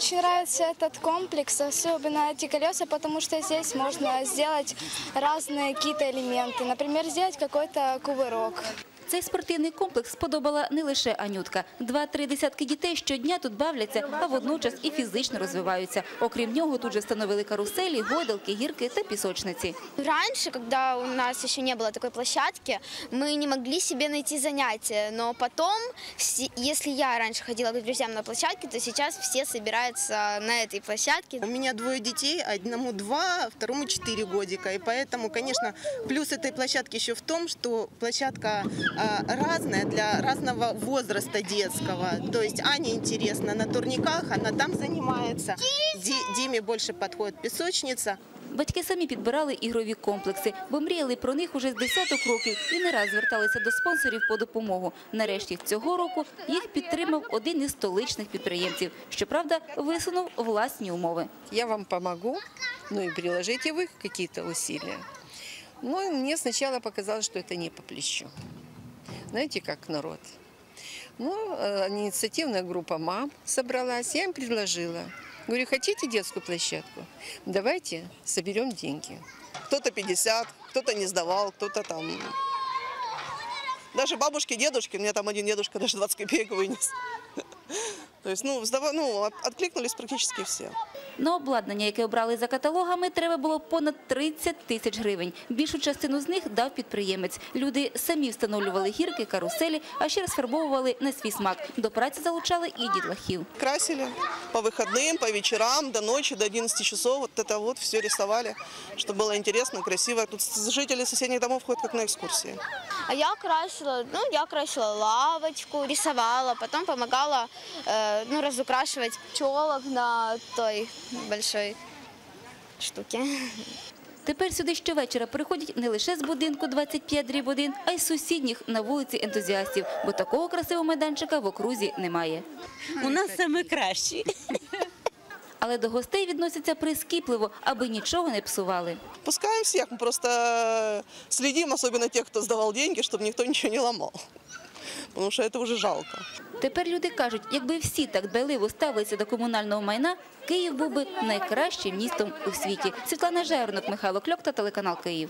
очень нравится этот комплекс, особенно эти колеса, потому что здесь можно сделать разные какие-то элементы. Например, сделать какой-то кувырок. Цей спортивний комплекс сподобала не лише Анютка. Два-три десятки дітей щодня тут бавляться, а водночас і фізично розвиваються. Окрім нього, тут же встановили каруселі, гойдалки, гірки та пісочниці. Раньше, когда у нас еще не было такой площадки, мы не могли себе найти занятия. Но потом, все- если я раньше ходила к друзьям на площадке, то сейчас все собираются на этой площадке. У меня двое детей, одному два, второму четыре годика. И поэтому, конечно, плюс этой площадки еще в том, что площадка а, разная для разного возраста детского. То есть Ане интересно на турниках, она там занимается. Ди- Диме больше подходит песочница. Батьки самі підбирали ігрові комплекси, бо мріяли про них уже з десяток років і не раз зверталися до спонсорів по допомогу. Нарешті цього року їх підтримав один із столичних підприємців. Щоправда, висунув власні умови. я вам помогу, ну и приложите вы какие-то усилия. Но мне сначала показалось, что это не по плечу. Знаете, как народ. Ну, э, инициативная группа мам собралась, я им предложила. Говорю, хотите детскую площадку? Давайте соберем деньги. кто-то 50, кто-то не сдавал, кто-то там... Даже бабушки, дедушки, у меня там один дедушка даже 20 копеек вынес. То есть, ну, ну, от- откликнулись практически все. На обладнання, яке обрали за каталогами, треба було понад 30 тисяч гривень. Більшу частину з них дав підприємець. Люди самі встановлювали гірки, каруселі, а ще розфарбовували на свій смак. До праці залучали і дітлахів. Красили по выходным, по вечерам, до ночи, до 11 часов. Вот это вот все рисовали, чтобы было интересно, красиво. Тут с- жители соседних домов ходят как на экскурсии. А я красила, ну, я красила лавочку, рисовала, потом помогала, э, ну, разукрашивать пчелок на той большой штуке. Тепер сюди щовечора приходять не лише з будинку 25 дріб 1, а й з сусідніх на вулиці ентузіастів, бо такого красивого майданчика в окрузі немає. У нас саме кращі. Але до гостей відносяться прискіпливо, аби нічого не псували. Пускаем всех, мы просто следим, особенно тех, кто сдавал деньги, чтобы никто ничего не ломал. Потому що це вже жалко. Тепер люди кажуть, якби всі так дбайливо ставилися до комунального майна, Київ був би найкращим містом у світі. Світлана Жернок, Михайло Кльок та телеканал Київ.